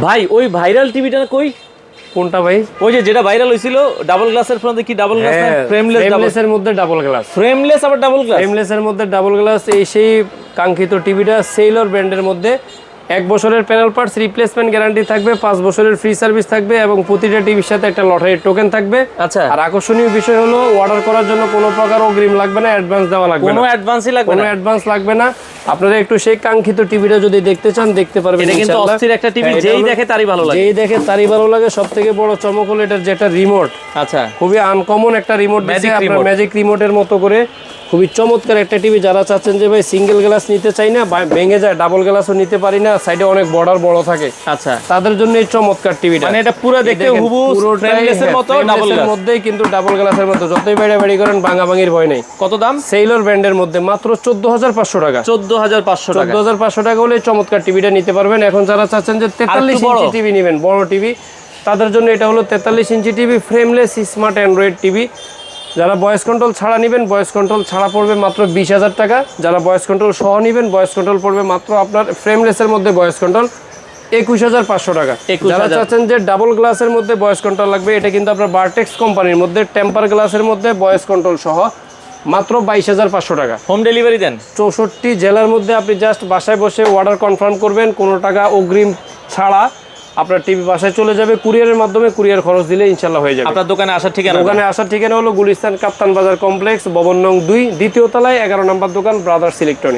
ভাই ওই ভাইরাল টিভিটা কই? কোনটা ভাই? ওই যে যেটা ভাইরাল হইছিল ডাবল গ্লাসের ফ্রন্টে কি ডাবল গ্লাস না? ফ্রেমলেস ডাবল ফ্রেমলেস এর মধ্যে ডাবল গ্লাস ফ্রেমলেস আবার ডাবল গ্লাস ফ্রেমলেসের মধ্যে ডাবল গ্লাস এই সেই কাঙ্ক্ষিত টিভিটা সেইলর ব্র্যান্ডের মধ্যে এক বছরের প্যানেল পার্টস রিপ্লেসমেন্ট গ্যারান্টি থাকবে পাঁচ বছরের ফ্রি সার্ভিস থাকবে এবং প্রতিটা টিভির সাথে একটা লটারির টোকেন থাকবে। আচ্ছা। আর আকর্ষণীয় বিষয় হলো অর্ডার করার জন্য কোনো প্রকার অগ্রিম লাগবে না অ্যাডভান্স দেওয়া লাগবে কোনো অ্যাডভান্সই লাগবে কোনো অ্যাডভান্স লাগবে না। আপনারা একটু সেই কাঙ্ক্ষিত টিভিটা যদি দেখতে চান দেখতে পারবেন এটা কিন্তু অস্থির একটা টিভি হ্যাঁ, যেই দেখে তারই ভালো লাগে। যেই দেখে তারই ভালো লাগে সব থেকে বড় চমক হলো এটার যেটা রিমোট আচ্ছা। খুবই আনকমন একটা রিমোট দিয়েছে Magic আপনার ম্যাজিক রিমোটের মতো করে। খুবই চমৎকার একটা টিভি। যারা চাচ্ছেন যে ভাই সিঙ্গেল গ্লাস নিতে চাই না ভেঙে যায় ডাবল গ্লাসও নিতে পারি না সাইডে অনেক বর্ডার বড় থাকে। আচ্ছা। তাদের জন্য এই চমৎকার টিভিটা। মানে এটা পুরো দেখতে হুবু ফ্রেমলেসের মতো ডাবল হ্যাঁ, মধ্যেই কিন্তু ডাবল গ্লাসের মতো যতই বাইরে বাড়ি করেন ভাঙা ভাঙির ভয় নেই। কত দাম? সেইলর ব্র্যান্ডের মধ্যে মাত্র চোদ্দ হাজার পাঁচশো টাকা। চোদ্দ হাজার পাঁচশো টাকা। চোদ্দ হাজার পাঁচশো টাকা হলে চমৎকার টিভিটা নিতে পারবেন। এখন যারা চাচ্ছেন যে তেতাল্লিশ বড়? ইঞ্চি টিভি নেবেন বড় টিভি তাদের জন্য এটা হলো তেতাল্লিশ inch TV frameless smart Android TV. যারা ভয়েস কন্ট্রোল ছাড়া নেবেন ভয়েস কন্ট্রোল ছাড়া পড়বে মাত্র বিশ হাজার টাকা। যারা ভয়েস কন্ট্রোল সহ নেবেন ভয়েস কন্ট্রোল পড়বে মাত্র আপনার ফ্রেমলেসের মধ্যে ভয়েস কন্ট্রোল একুশ হাজার পাঁচশো টাকা। 21,000 যারা চাচ্ছেন যে ডাবল গ্লাসের মধ্যে ভয়েস কন্ট্রোল লাগবে এটা কিন্তু আপনার বারটেক্স কোম্পানির মধ্যে টেম্পার গ্লাসের মধ্যে ভয়েস কন্ট্রোল সহ মাত্র বাইশ হাজার পাঁচশো টাকা। হোম ডেলিভারি দেন। চৌষট্টি জেলার মধ্যে আপনি জাস্ট বাসায় বসে অর্ডার কনফার্ম করবেন কোনো টাকা অগ্রিম ছাড়া আপনার টিভি বাসায় চলে যাবে কুরিয়ারের মাধ্যমে কুরিয়ার খরচ দিলে ইনশাল্লাহ হয়ে যাবে। আপনার দোকানে আসার ঠিকানা দোকানে আসার ঠিকানা হলো গুলিস্তান কাপ্তান বাজার কমপ্লেক্স ববন নং দুই দ্বিতীয় তলায় এগারো নম্বর দোকান ব্রাদার্স ইলেকট্রনিক